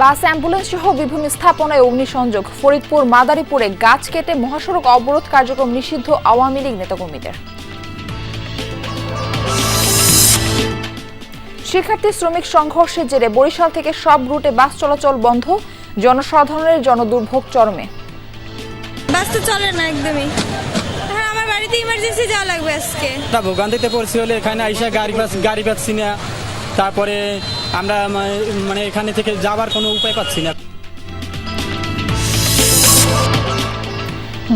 বাস ambulance সহ বিভিন্ন স্থাপনায় অগ্নিসংযোগ। ফরিদপুর মাদারীপুরে গাছ কেটে মহাসড়ক অবরোধ কার্যক্রম নিষিদ্ধ আওয়ামী লীগ নেতাকর্মীদের। শিক্ষার্থী শ্রমিক সংঘর্ষের জেরে বরিশাল থেকে সব রুটে বাস চলাচল বন্ধ জনসাধারণের জনদুর্ভোগ চরমে। বাস তো চলে না একদমই। বাড়িতে ইমার্জেন্সি যাওয়া লাগবে আজকে। তা ভোগান্তিতে পড়ছি হলে এখানে আইসা গাড়ি পাচ্ছি গাড়ি পাচ্ছি না। তারপরে আমরা মানে এখানে থেকে যাবার কোনো উপায় পাচ্ছি না।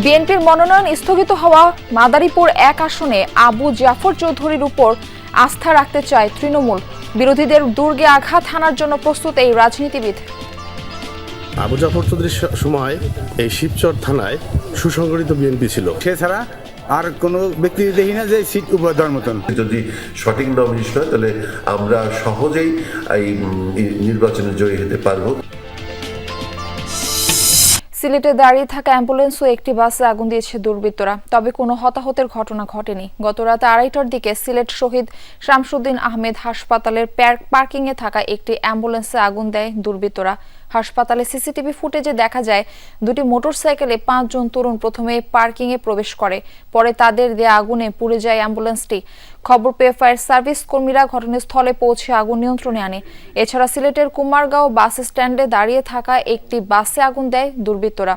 বিএনপির মনোনয়ন স্থগিত হওয়া মাদারীপুর এক আসনে আবু জাফর চৌধুরীর উপর আস্থা রাখতে চায় তৃণমূল। বিরোধীদের দুর্গে আঘাত হানার জন্য প্রস্তুত এই রাজনীতিবিদ। আবু জাফর চৌধুরীর সময় এই শিবচর থানায় সুসংগঠিত বিএনপি ছিল। সে ছাড়া আর কোনো ব্যক্তি দেখি না যে সিট দেওয়ার মতন। যদি সঠিক নমিনেশন হয় তাহলে আমরা সহজেই এই এই নির্বাচনে জয়ী হতে পারব। সিলেটে দাঁড়িয়ে থাকা অ্যাম্বুলেন্স ও একটি বাসে আগুন দিয়েছে দুর্বৃত্তরা। তবে কোনো হতাহতের ঘটনা ঘটেনি। গত রাতে আড়াইটার দিকে সিলেট শহীদ শামসুদ্দিন আহমেদ হাসপাতালের পার্কিংয়ে থাকা একটি অ্যাম্বুলেন্সে আগুন দেয় দুর্বৃত্তরা। হাসপাতালে সিসিটিভি ফুটেজে দেখা যায় দুটি মোটরসাইকেলে পাঁচজন তরুণ প্রথমে পার্কিংয়ে প্রবেশ করে, পরে তাদের দেয়া আগুনে পুড়ে যায় অ্যাম্বুলেন্সটি। খবর পেয়ে ফায়ার সার্ভিস কর্মীরা ঘটনাস্থলে পৌঁছে আগুন নিয়ন্ত্রণে আনে। এছাড়া সিলেটের কুমারগাঁও বাস স্ট্যান্ডে দাঁড়িয়ে থাকা একটি বাসে আগুন দেয় দুর্বৃত্তরা।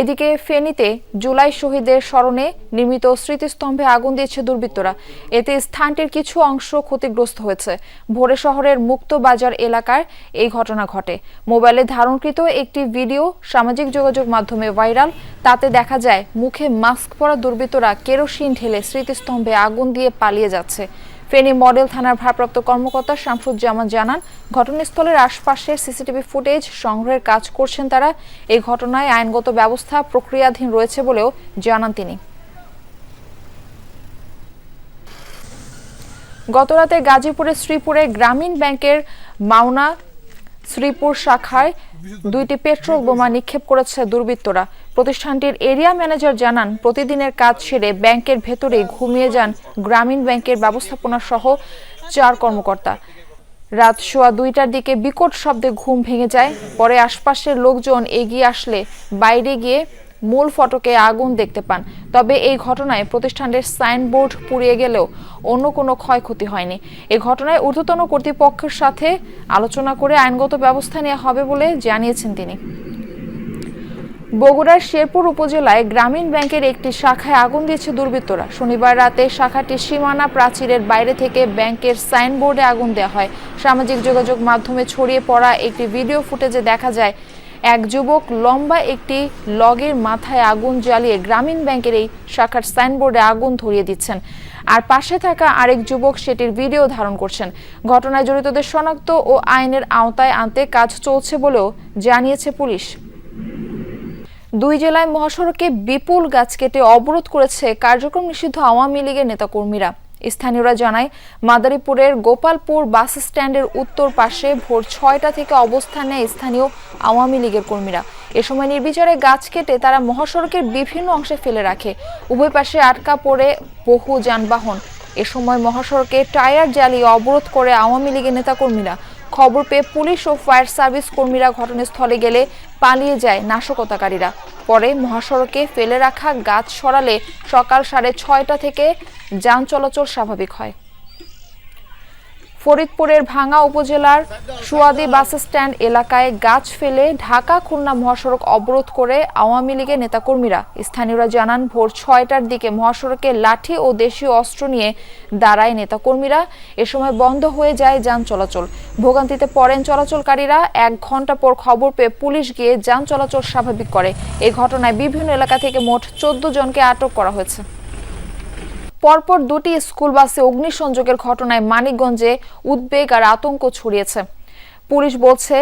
এদিকে ফেনীতে জুলাই শহীদের স্মরণে নির্মিত স্মৃতিস্তম্ভে আগুন দিয়েছে দুর্বৃত্তরা। এতে স্থানটির কিছু অংশ ক্ষতিগ্রস্ত হয়েছে। ভোরে শহরের মুক্ত বাজার এলাকার এই ঘটনা ঘটে। মোবাইলে ধারণকৃত একটি ভিডিও সামাজিক যোগাযোগ মাধ্যমে ভাইরাল। তাতে দেখা যায়, মুখে মাস্ক পরা দুর্বৃত্তরা কেরোসিন ঢেলে স্মৃতিস্তম্ভে আগুন দিয়ে পালিয়ে যাচ্ছে। ফেনী মডেল থানার ভারপ্রাপ্ত কর্মকর্তা শামসুজ্জামান জানান, ঘটনাস্থলের আশপাশে সিসিটিভি ফুটেজ সংগ্রহের কাজ করছেন তারা। এই ঘটনায় আইনগত ব্যবস্থা প্রক্রিয়াধীন রয়েছে বলেও জানান তিনি। গতরাতে গাজীপুরের শ্রীপুরে গ্রামীণ ব্যাংকের মাওনা শ্রীপুর শাখায় দুইটি পেট্রোল বোমা নিক্ষেপ করেছে দুর্বৃত্তরা। প্রতিষ্ঠানটির এরিয়া ম্যানেজার জানান, প্রতিদিনের কাজ সেরে ব্যাংকের ভেতরে ঘুমিয়ে যান গ্রামীণ ব্যাংকের ব্যবস্থাপনা সহ চার কর্মকর্তা। রাত সোয়া দুইটার দিকে বিকট শব্দে ঘুম ভেঙে যায়, পরে আশপাশের লোকজন এগিয়ে আসলে বাইরে গিয়ে মূল ফটকে আগুন দেখতে পান। তবে এই ঘটনায় প্রতিষ্ঠানের সাইনবোর্ড পুড়িয়ে গেলেও অন্য কোনো ক্ষয়ক্ষতি হয়নি। এই ঘটনায় ঊর্ধ্বতন কর্তৃপক্ষের সাথে আলোচনা করে আইনগত ব্যবস্থা নেওয়া হবে বলে জানিয়েছেন তিনি। বগুড়ার শেরপুর উপজেলায় গ্রামীণ ব্যাংকের একটি শাখায় আগুন দিয়েছে দুর্বৃত্তরা। শনিবার রাতে শাখাটির সীমানা প্রাচীরের বাইরে থেকে ব্যাংকের সাইনবোর্ডে আগুন দেওয়া হয়। সামাজিক যোগাযোগ মাধ্যমে ছড়িয়ে পড়া একটি ভিডিও ফুটেজে দেখা যায় এক যুবক লম্বা একটি লগের মাথায় আগুন জ্বালিয়ে গ্রামীণ ব্যাংকের এই শাখার সাইনবোর্ডে আগুন ধরিয়ে দিচ্ছেন। আর পাশে থাকা আরেক যুবক সেটির ভিডিও ধারণ করছেন। ঘটনায় জড়িতদের শনাক্ত ও আইনের আওতায় আনতে কাজ চলছে বলেও জানিয়েছে পুলিশ। দুই জেলায় মহাসড়কে বিপুল গাছ কেটে অবরোধ করেছে কার্যক্রম নিষিদ্ধ আওয়ামী লীগের নেতাকর্মীরা। স্থানীয়রা জানায়, মাদারীপুরের গোপালপুর বাস স্ট্যান্ডের উত্তর পাশে ভোর ছয়টা থেকে অবস্থান নেয় স্থানীয় আওয়ামী লীগের কর্মীরা। এ সময় নির্বিচারে গাছ কেটে তারা মহাসড়কের বিভিন্ন অংশে ফেলে রাখে। উভয় পাশে আটকা পড়ে বহু যানবাহন। এ সময় মহাসড়কে টায়ার জ্বালিয়ে অবরোধ করে আওয়ামী লীগের নেতাকর্মীরা। খবর পেয়ে পুলিশ ও ফায়ার সার্ভিস কর্মীরা ঘটনাস্থলে গেলে পালিয়ে যায় নাশকতাকারীরা। পরে মহাসড়কে ফেলে রাখা গাছ সরালে সকাল সাড়ে ছয়টা থেকে যান চলাচল স্বাভাবিক হয়। ফরিদপুরের ভাঙ্গা উপজেলার সুয়াদি বাস স্ট্যান্ড এলাকায় গাছ ফেলে ঢাকা খুলনা মহাসড়ক অবরোধ করে আওয়ামী লীগের নেতাকর্মীরা। স্থানীয়রা জানান, ভোর ছয়টার দিকে মহাসড়কে লাঠি ও দেশীয় অস্ত্র নিয়ে দাঁড়ায় নেতাকর্মীরা। এ সময় বন্ধ হয়ে যায় যান চলাচল। ভোগান্তিতে পড়েন চলাচলকারীরা। এক ঘণ্টা পর খবর পেয়ে পুলিশ গিয়ে যান চলাচল স্বাভাবিক করে। এ ঘটনায় বিভিন্ন এলাকা থেকে মোট চোদ্দ জনকে আটক করা হয়েছে। পরপর দুটি স্কুল বাসে অগ্নিসংযোগের ঘটনায় মানিকগঞ্জে উদ্বেগ আর আতঙ্ক ছড়িয়েছে। পুলিশ বলছে,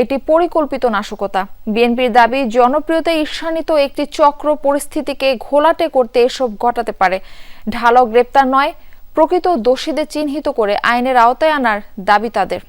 এটি পরিকল্পিত নাশকতা। বিএনপির দাবি জনপ্রিয়তা ঈর্ষান্বিত একটি চক্র পরিস্থিতিকে ঘোলাটে করতে এসব ঘটাতে পারে। ঢালাও গ্রেপ্তার নয়, প্রকৃত দোষীদের চিহ্নিত করে আইনের আওতায় আনার দাবি তাদের।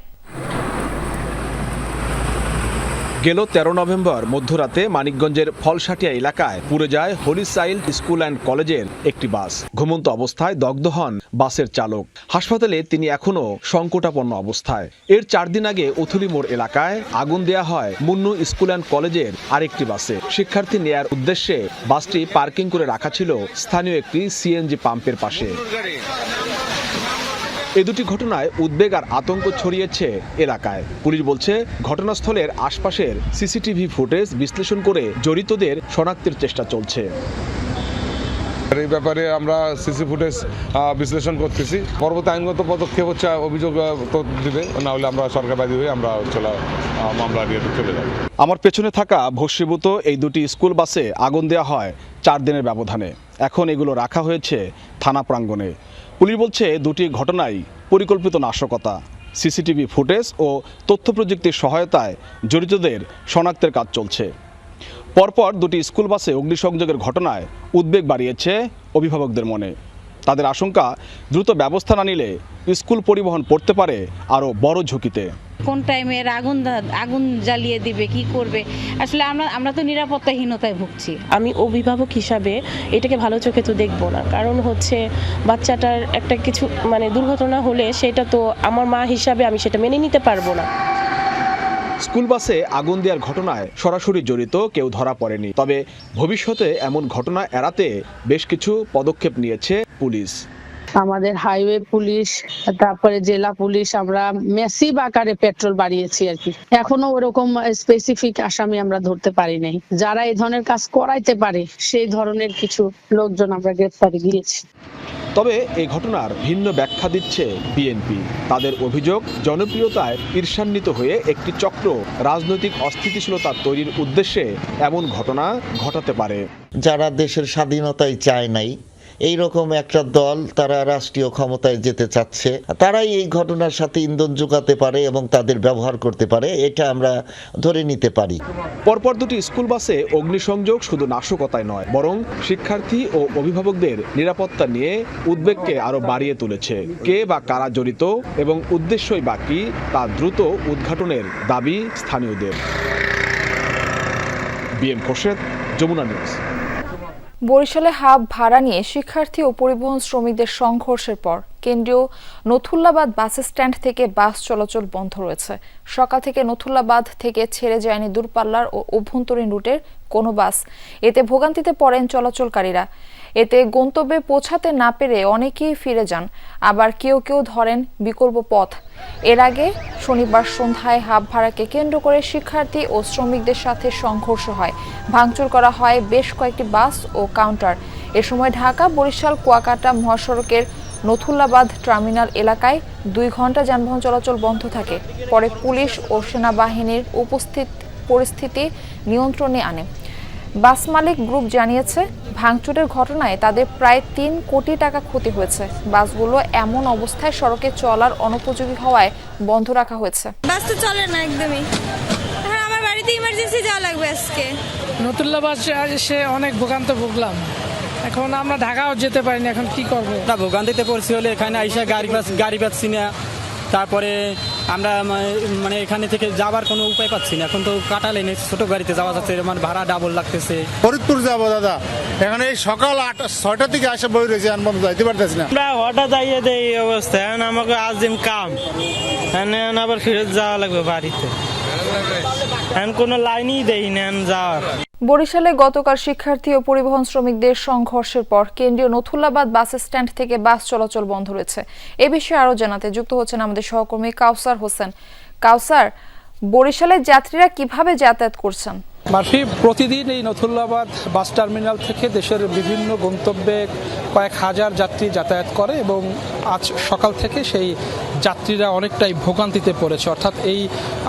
গেল তেরো নভেম্বর, মধ্যরাতে মানিকগঞ্জের ফলসাটিয়া এলাকায় পুড়ে যায় হোলি চাইল্ড স্কুল অ্যান্ড কলেজের একটি বাস। ঘুমন্ত অবস্থায় দগ্ধ হন বাসের চালক। হাসপাতালে তিনি এখনও সংকটাপন্ন অবস্থায়। এর চার দিন আগে উথুলি মোড় এলাকায় আগুন দেয়া হয় মুন্নু স্কুল অ্যান্ড কলেজের আরেকটি বাসে। শিক্ষার্থী নেয়ার উদ্দেশ্যে বাসটি পার্কিং করে রাখা ছিল স্থানীয় একটি সিএনজি পাম্পের পাশে। এই দুটি ঘটনায় উদ্বেগ আর আতঙ্ক ছড়িয়েছে এলাকায়। পুলিশ বলছে ঘটনাস্থলের আশপাশের সিসিটিভি ফুটেজ বিশ্লেষণ করে জড়িতদের শনাক্তের চেষ্টা চলছে। এই ব্যাপারে আমরা সিসি ফুটেজ বিশ্লেষণ করতেছি। পরবর্তী আইনগত পদক্ষেপ হচ্ছে অভিযোগ তো দিবে। না হলে আমরা সরকারবাদী হয়ে আমরা চলা মামলা নিয়ে চলে যাব। আমার পেছনে থাকা ভস্মীভূত এই দুটি স্কুল বাসে আগুন দেওয়া হয় চার দিনের ব্যবধানে। এখন এগুলো রাখা হয়েছে থানা প্রাঙ্গণে। পুলিশ বলছে দুটি ঘটনাই পরিকল্পিত নাশকতা, সিসিটিভি ফুটেজ ও তথ্য প্রযুক্তির সহায়তায় জড়িতদের শনাক্তের কাজ চলছে। পরপর দুটি স্কুল বাসে অগ্নিসংযোগের ঘটনায় উদ্বেগ বাড়িয়েছে অভিভাবকদের মনে। তাদের আশঙ্কা, দ্রুত ব্যবস্থা না নিলে স্কুল পরিবহন পড়তে পারে আরও বড় ঝুঁকিতে। কোন টাইমে এর আগুন আগুন জ্বালিয়ে দিবে কি করবে? আসলে আমরা আমরা তো নিরাপত্তাহীনতায় ভুগছি। আমি অভিভাবক হিসাবে এটাকে ভালো চোখে তো দেখব না। কারণ হচ্ছে বাচ্চাটার একটা কিছু মানে দুর্ঘটনা হলে সেটা তো আমার মা হিসাবে আমি সেটা মেনে নিতে পারব না। স্কুল বাসে আগুন দেওয়ার ঘটনায় সরাসরি জড়িত কেউ ধরা পড়েনি। তবে ভবিষ্যতে এমন ঘটনা এড়াতে বেশ কিছু পদক্ষেপ নিয়েছে পুলিশ। আমাদের হাইওয়ে পুলিশ তারপরে জেলা পুলিশ আমরা মেসিভ আকারে পেট্রোল বাড়িয়েছি আর কি। এখনও ওরকম স্পেসিফিক আসামি আমরা ধরতে পারি নাই। যারা এই ধরনের কাজ করাইতে পারে সেই ধরনের কিছু লোকজন আমরা গ্রেফতারে গিয়েছি। তবে এই ঘটনার ভিন্ন ব্যাখ্যা দিচ্ছে বিএনপি তাদের অভিযোগ জনপ্রিয়তায় ঈর্ষান্বিত হয়ে একটি চক্র রাজনৈতিক অস্থিতিশীলতা তৈরির উদ্দেশ্যে এমন ঘটনা ঘটাতে পারে। যারা দেশের স্বাধীনতাই চায় নাই এই রকম একটা দল তারা রাষ্ট্রীয় ক্ষমতায় যেতে চাচ্ছে। তারাই এই ঘটনার সাথে ইন্ধন যোগাতে পারে এবং তাদের ব্যবহার করতে পারে, এটা আমরা ধরে নিতে পারি। পরপর দুটি স্কুল বাসে অগ্নিসংযোগ শুধু নাশকতায় নয়, বরং শিক্ষার্থী ও অভিভাবকদের নিরাপত্তা নিয়ে উদ্বেগকে আরও বাড়িয়ে তুলেছে। কে বা কারা জড়িত এবং উদ্দেশ্যই বা কি, তা দ্রুত উদ্ঘাটনের দাবি স্থানীয়দের। BM Khorshed, Jamuna news. বরিশালে হাব ভাড়া নিয়ে শিক্ষার্থী ও পরিবহন শ্রমিকদের সংঘর্ষের পর কেন্দ্রীয় নথুল্লাবাদ বাস স্ট্যান্ড থেকে বাস চলাচল বন্ধ রয়েছে। সকাল থেকে নথুল্লাবাদ থেকে ছেড়ে যায়নি দূরপাল্লার ও অভ্যন্তরীণ রুটের কোনো বাস। এতে ভোগান্তিতে পড়েন চলাচলকারীরা। এতে গন্তব্যে পৌঁছাতে না পেরে অনেকেই ফিরে যান। আবার কেউ কেউ ধরেন বিকল্প পথ। এর আগে শনিবার সন্ধ্যায় হাব ভাড়াকে কেন্দ্র করে শিক্ষার্থী ও শ্রমিকদের সাথে সংঘর্ষ হয়। ভাঙচুর করা হয় বেশ কয়েকটি বাস ও কাউন্টার। এ সময় ঢাকা, বরিশাল, কুয়াকাটা মহাসড়কের নথুল্লাবাদ টার্মিনাল এলাকায় দুই ঘণ্টা যানবাহন চলাচল বন্ধ থাকে। পরে পুলিশ ও সেনাবাহিনীর উপস্থিত পরিস্থিতি নিয়ন্ত্রণে আনে। বাস মালিক গ্রুপ জানিয়েছে ভাঙচুরের ঘটনায় তাদের প্রায় তিন কোটি টাকা ক্ষতি হয়েছে। বাসগুলো এমন অবস্থায় সড়কে চলার অনুপযোগী হওয়ায় বন্ধ রাখা হয়েছে। বাস তো চলে না একদমই। এখন আমার বাড়িতে ইমার্জেন্সি যাওয়া লাগবে আজকে। নতুল্লা বাস এসে অনেক ভোগান্ত ভুগলাম। এখন আমরা ঢাকাও যেতে পারিনি এখন কি করব? না ভোগান্তিতে পড়ছি হলে এখানে আইসা গাড়ি গাড়ি পাচ্ছি না তারপরে আমরা মানে এখানে থেকে যাবার কোনো উপায় পাচ্ছি না। এখন তো কাটালে নেই ছোট গাড়িতে যাওয়া যাচ্ছে মানে ভাড়া ডাবল লাগতেছে। ফরিদপুর যাব দাদা। এখানে এই সকাল আটটা ছয়টা থেকে আসে বই রয়েছে আনবাম যাইতে পারতেছি না। আমরা হঠাৎ আইয়ে দেয় এই অবস্থা। এখন আমাকে আজ দিন কাম। এখন আবার ফেরত যাওয়া লাগবে বাড়িতে। এখন কোনো লাইনই দেই না যাওয়ার। বরিশালে গতকাল শিক্ষার্থী ও পরিবহন শ্রমিকদের সংঘর্ষের পর কেন্দ্রীয় নথুল্লাবাদ বাস স্ট্যান্ড থেকে বাস চলাচল বন্ধ রয়েছে। এ বিষয়ে আরও জানাতে যুক্ত হচ্ছেন আমাদের সহকর্মী কাউসার হোসেন। কাউসার, বরিশালের যাত্রীরা কীভাবে যাতায়াত করছেন? মার্ফি, প্রতিদিন এই নথুল্লাবাদ বাস টার্মিনাল থেকে দেশের বিভিন্ন গন্তব্যে কয়েক হাজার যাত্রী যাতায়াত করে এবং আজ সকাল থেকে সেই যাত্রীরা অনেকটাই ভোগান্তিতে পড়েছে। অর্থাৎ এই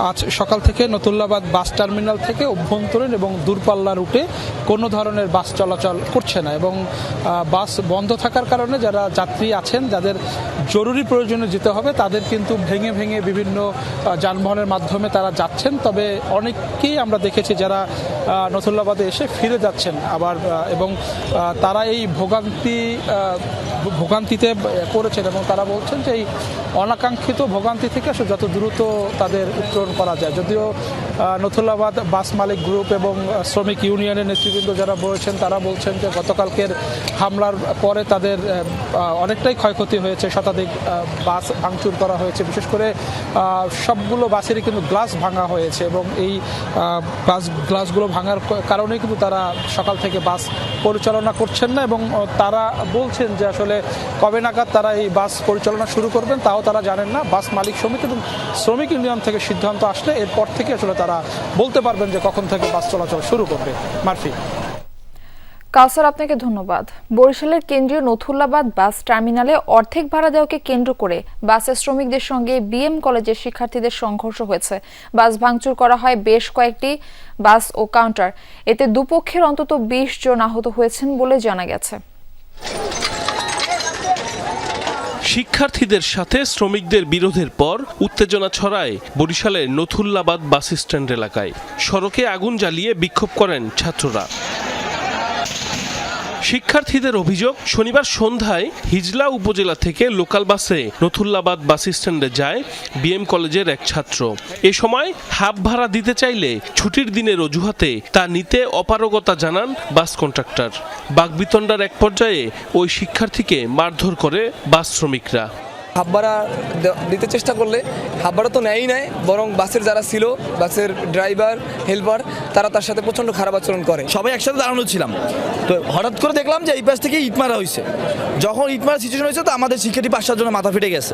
আজ সকাল থেকে নতুল্লাবাদ বাস টার্মিনাল থেকে অভ্যন্তরীণ এবং দূরপাল্লা রুটে কোনো ধরনের বাস চলাচল করছে না এবং বাস বন্ধ থাকার কারণে যারা যাত্রী আছেন, যাদের জরুরি প্রয়োজনে যেতে হবে, তাদের কিন্তু ভেঙে ভেঙে বিভিন্ন যানবাহনের মাধ্যমে তারা যাচ্ছেন। তবে অনেককেই আমরা দেখেছি যারা নথুল্লাবাদে এসে ফিরে যাচ্ছেন আবার এবং তারা এই ভোগান্তি ভোগান্তিতে করেছেন এবং তারা বলছেন যে এই অনাকাঙ্ক্ষিত ভোগান্তি থেকে যত দ্রুত তাদের উত্তরণ করা যায়। যদিও নথুল্লাবাদ বাস মালিক গ্রুপ এবং শ্রমিক ইউনিয়নের নেতৃবৃন্দ যারা বলেছেন তারা বলছেন যে গতকালকের হামলার পরে তাদের অনেকটাই ক্ষয়ক্ষতি হয়েছে। শতাধিক বাস ভাঙচুর করা হয়েছে। বিশেষ করে সবগুলো বাসেরই কিন্তু গ্লাস ভাঙা হয়েছে এবং এই বাস, গ্লাসগুলো ভাঙার ক- কারণেই কিন্তু তারা সকাল থেকে বাস পরিচালনা করছেন না এবং তারা বলছেন যে আসলে কবে নাগাদ তারা এই বাস পরিচালনা শুরু করবেন তাও তারা জানেন না। বাস মালিক সমিতি এবং শ্রমিক ইউনিয়ন থেকে সিদ্ধান্ত আসলে এরপর থেকে আসলে তারা বলতে পারবেন যে কখন থেকে বাস চলাচল শুরু করবে। মারফি। কাউসার আপনাকে ধন্যবাদ। বরিশালের কেন্দ্রীয় নথুল্লাবাদ বাস টার্মিনালে অর্ধেক ভাড়া দেওয়াকে কেন্দ্র করে বাসের শ্রমিকদের সঙ্গে বিএম কলেজের শিক্ষার্থীদের সংঘর্ষ হয়েছে। বাস ভাঙচুর করা হয় বেশ কয়েকটি বাস ও কাউন্টার। এতে দুপক্ষের অন্তত বিশ জন আহত হয়েছেন বলে জানা গেছে। শিক্ষার্থীদের সাথে শ্রমিকদের বিরোধের পর উত্তেজনা ছড়ায় বরিশালের নথুল্লাবাদ বাস স্ট্যান্ড এলাকায়। সড়কে আগুন জ্বালিয়ে বিক্ষোভ করেন ছাত্ররা। শিক্ষার্থীদের অভিযোগ, শনিবার সন্ধ্যায় হিজলা উপজেলা থেকে লোকাল বাসে নথুল্লাবাদ বাস স্ট্যান্ডে যায় বিএম কলেজের এক ছাত্র। এ সময় হাফ ভাড়া দিতে চাইলে ছুটির দিনের অজুহাতে তা নিতে অপারগতা জানান বাস কন্ট্রাক্টর। বাগবিতণ্ডার এক পর্যায়ে ওই শিক্ষার্থীকে মারধর করে বাস শ্রমিকরা। হাফ ভাড়া দিতে চেষ্টা করলে হাববাড়া তো নেয়ই নেয় বরং বাসের যারা ছিল, বাসের ড্রাইভার, হেল্পার, তারা তার সাথে প্রচণ্ড খারাপ আচরণ করে। সবাই একসাথে দাঁড়ানো ছিলাম। তো হঠাৎ করে দেখলাম যে এই পাশ থেকে ইট মারা হয়েছে যখন ইট মারা সিচুয়েশন হয়েছে, তো আমাদের শিক্ষার্থী পাঁচ সাতজনের মাথা ফেটে গেছে।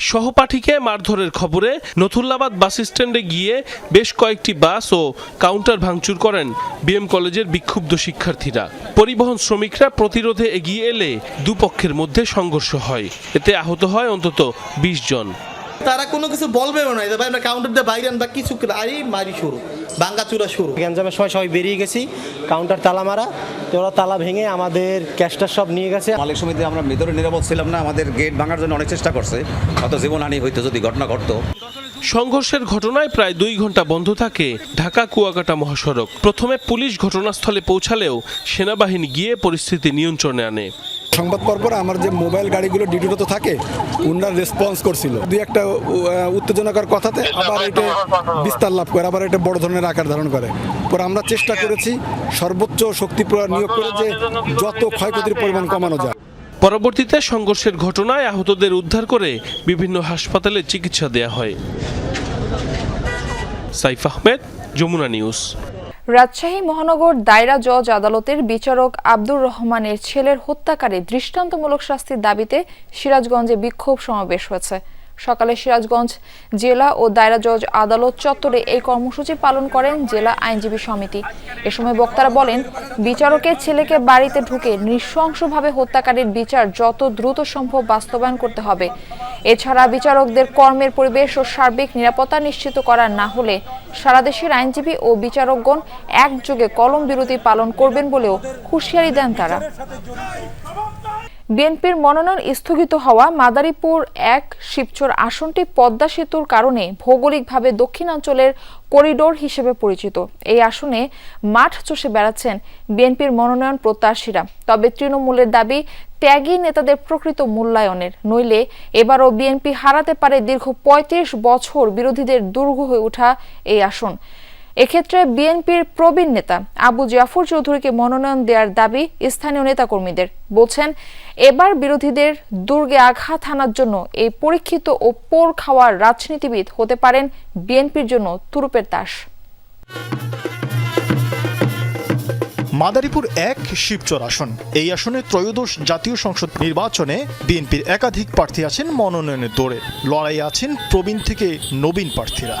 সহপাঠীকে মারধরের খবরে নথুল্লাবাদ বাস স্ট্যান্ডে গিয়ে বেশ কয়েকটি বাস ও কাউন্টার ভাঙচুর করেন বিএম কলেজের বিক্ষুব্ধ শিক্ষার্থীরা। পরিবহন শ্রমিকরা প্রতিরোধে এগিয়ে এলে দুপক্ষের মধ্যে সংঘর্ষ হয়। এতে আহত হয় অন্তত বিশ জন। তারা কোনো কিছু বলবেও না। ভাই আমরা কাউন্টার দিয়ে বাইরে আনবা, কিছু আরে, মারি শুরু। ভাঙ্গা চূড়া শুরু। গ্যাঞ্জামের সময় সবাই বেরিয়ে গেছি কাউন্টার তালা মারা তো ওরা তালা ভেঙে আমাদের ক্যাশটা সব নিয়ে গেছে। মালিক সমিতি আমরা ভিতরে নিরাপদ ছিলাম না আমাদের গেট ভাঙার জন্য অনেক চেষ্টা করছে হয়তো জীবনহানি হইতো যদি ঘটনা ঘটতো। সংঘর্ষের ঘটনায় প্রায় দুই ঘণ্টা বন্ধ থাকে ঢাকা কুয়াকাটা মহাসড়ক। প্রথমে পুলিশ ঘটনাস্থলে পৌঁছালেও সেনাবাহিনী গিয়ে পরিস্থিতি নিয়ন্ত্রণে আনে। সংবাদ পর পর আমার যে মোবাইল গাড়িগুলো ডিউটিতে থাকে, উনারা রেসপন্স করছিল। দুই একটা উত্তেজনাকর কথাতে আবার এটা বিস্তার লাভ করে, আবার এটা বড় ধরনের আকার ধারণ করে। পরে আমরা চেষ্টা করেছি সর্বোচ্চ শক্তি নিয়োগ করে যে যত ক্ষয়ক্ষতির পরিমাণ কমানো যায়। পরবর্তীতে সংঘর্ষের ঘটনায় আহতদের উদ্ধার করে বিভিন্ন হাসপাতালে চিকিৎসা দেয়া হয়। সাইফ আহমেদ, যমুনা নিউজ। রাজশাহী মহানগর দায়রা জজ আদালতের বিচারক আব্দুর রহমানের ছেলের হত্যাকারী দৃষ্টান্তমূলক শাস্তির দাবিতে সিরাজগঞ্জে বিক্ষোভ সমাবেশ হয়েছে। সকালে সিরাজগঞ্জ জেলা ও দায়রা জজ আদালত চত্বরে এই কর্মসূচি পালন করেন জেলা আইনজীবী সমিতি। এ সময় বক্তারা বলেন, বিচারকের ছেলেকে বাড়িতে ঢুকে নৃশংসভাবে হত্যাকারীর বিচার যত দ্রুত সম্ভব বাস্তবায়ন করতে হবে। এছাড়া বিচারকদের কর্মের পরিবেশ ও সার্বিক নিরাপত্তা নিশ্চিত করা না হলে সারা দেশের আইনজীবী ও বিচারকগণ একযোগে কলম বিরতি পালন করবেন বলেও হুঁশিয়ারি দেন তারা। বিএনপির মনোনয়ন স্থগিত হওয়া মাদারীপুর এক শিবচর আসনটি পদ্মা সেতুর কারণে ভৌগোলিকভাবে দক্ষিণাঞ্চলের করিডোর হিসেবে পরিচিত। এই আসনে মাঠ চষে বেড়াচ্ছেন বিএনপির মনোনয়ন প্রত্যাশীরা। তবে তৃণমূলের দাবি, ত্যাগী নেতাদের প্রকৃত মূল্যায়নের। নইলে এবারও বিএনপি হারাতে পারে দীর্ঘ ৩৫ বছর বিরোধীদের দুর্গ হয়ে ওঠা এই আসন। এক্ষেত্রে বিএনপির প্রবীণ নেতা আবু জাফর চৌধুরীকে মনোনয়ন দেওয়ার দাবি স্থানীয় নেতাকর্মীদের। বলছেন, এবার বিরোধীদের দুর্গে আঘাত হানার জন্য এই পরীক্ষিত ও পোর খাওয়ার রাজনীতিবিদ হতে পারেন বিএনপির জন্য তুরুপের তাস। মাদারীপুর এক শিবচর আসন। এই আসনে ত্রয়োদশ জাতীয় সংসদ নির্বাচনে বিএনপির একাধিক প্রার্থী আছেন মনোনয়নের দৌড়ে। লড়াই আছেন প্রবীণ থেকে নবীন প্রার্থীরা।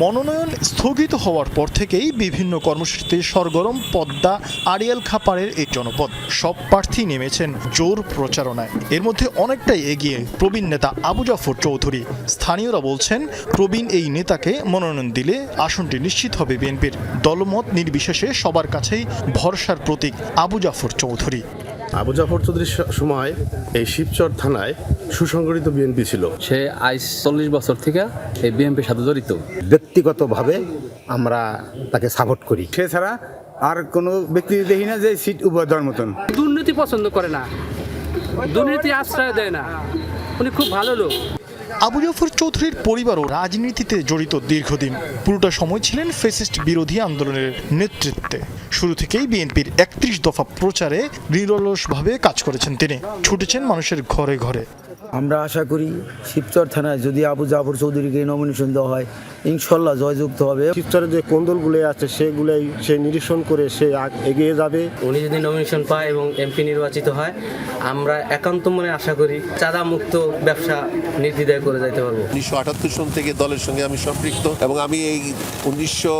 মনোনয়ন স্থগিত হওয়ার পর থেকেই বিভিন্ন কর্মসূচিতে সরগরম পদ্মা আড়িয়াল খাপাড়ের এই জনপদ। সব প্রার্থী নেমেছেন জোর প্রচারণায়। এর মধ্যে অনেকটাই এগিয়ে প্রবীণ নেতা আবু জাফর চৌধুরী। স্থানীয়রা বলছেন, প্রবীণ এই নেতাকে মনোনয়ন দিলে আসনটি নিশ্চিত হবে বিএনপির। দলমত নির্বিশেষে সবার কাছেই ভরসার প্রতীক আবু জাফর চৌধুরী। আবু জাফর চৌধুরীর সময় এই শিবচর থানায় সুসংগঠিত বিএনপি ছিল। সে আইস চল্লিশ বছর থেকে এই বিএনপির সাথে জড়িত। ব্যক্তিগতভাবে আমরা তাকে সাপোর্ট করি। সে ছাড়া আর কোনো ব্যক্তি দেখি না যে সিট উপর দেওয়ার মতন। দুর্নীতি পছন্দ করে না। দুর্নীতি আশ্রয় দেয় না। উনি খুব ভালো লোক। আবু জাফর চৌধুরীর পরিবারও রাজনীতিতে জড়িত দীর্ঘদিন। পুরোটা সময় ছিলেন ফেসিস্ট বিরোধী আন্দোলনের নেতৃত্বে। শুরু থেকেই বিএনপির একত্রিশ দফা প্রচারে নিরলসভাবে কাজ করেছেন তিনি। ছুটেছেন মানুষের ঘরে ঘরে। আমরা আশা করি শিবচর থানায় যদি আবু জাফর চৌধুরীকে নমিনেশন দেওয়া হয় ইনশাল্লাহ জয়যুক্ত হবে। শিবচরে যে কোন্দলগুলো আছে সেগুলোই সে নিরীক্ষণ করে সে এগিয়ে যাবে। উনি যদি নমিনেশন পায় এবং এমপি নির্বাচিত হয় আমরা একান্ত মনে আশা করি চাঁদা মুক্ত ব্যবসা নির্দ্বিধায় করে যাইতে পারব। উনিশশো আটাত্তর সন থেকে দলের সঙ্গে আমি সম্পৃক্ত এবং আমি এই উনিশশো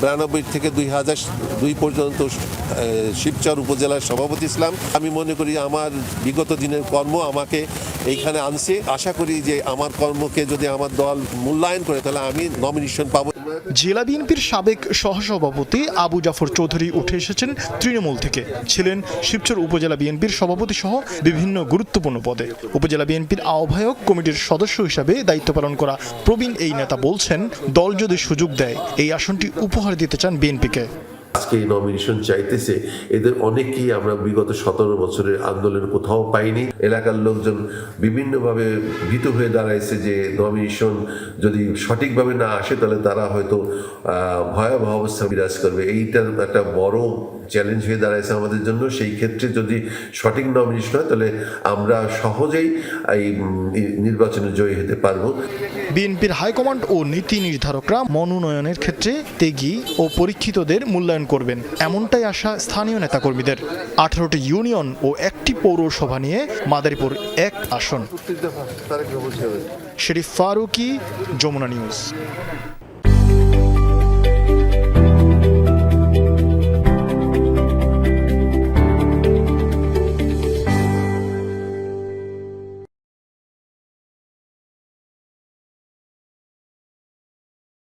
বিরানব্বই থেকে দুই হাজার দুই পর্যন্ত শিবচর উপজেলার সভাপতি ছিলাম। আমি মনে করি আমার বিগত দিনের কর্ম আমাকে এইখানে আনছে। আশা করি যে আমার কর্মকে যদি আমার দল মূল্যায়ন করে, তাহলে আমি নমিনেশন পাবো। জেলা বিএনপির সাবেক সহসভাপতি আবু জাফর চৌধুরী উঠে এসেছেন তৃণমূল থেকে। ছিলেন শিবচর উপজেলা বিএনপির সভাপতি সহ বিভিন্ন গুরুত্বপূর্ণ পদে। উপজেলা বিএনপির আহ্বায়ক কমিটির সদস্য হিসাবে দায়িত্ব পালন করা প্রবীণ এই নেতা বলছেন, দল যদি সুযোগ দেয়, এই আসনটি উপহার দিতে চান বিএনপিকে। আজকে এই নমিনেশন চাইতেছে, এদের অনেকেই আমরা বিগত সতেরো বছরের আন্দোলনে কোথাও পাইনি। এলাকার লোকজন বিভিন্নভাবে ভীত হয়ে দাঁড়াইছে যে নমিনেশন যদি সঠিকভাবে না আসে, তাহলে তারা হয়তো ভয়াবহ অবস্থা বিরাজ করবে। এইটার একটা বড় চ্যালেঞ্জ হয়ে দাঁড়াইছে আমাদের জন্য। সেই ক্ষেত্রে যদি সঠিক নমিনেশন হয়, তাহলে আমরা সহজেই এই নির্বাচনে জয়ী হতে পারব। বিএনপির হাইকমান্ড ও নীতি নির্ধারকরা মনোনয়নের ক্ষেত্রে তেগি ও পরীক্ষিতদের মূল্যায়ন করবেন। এমনটাই আশা স্থানীয় নেতাকর্মীদের। আঠারোটি ইউনিয়ন ও একটি পৌরসভা নিয়ে মাদারীপুর এক আসন। শরীফ ফারুকি যমুনা নিউজ।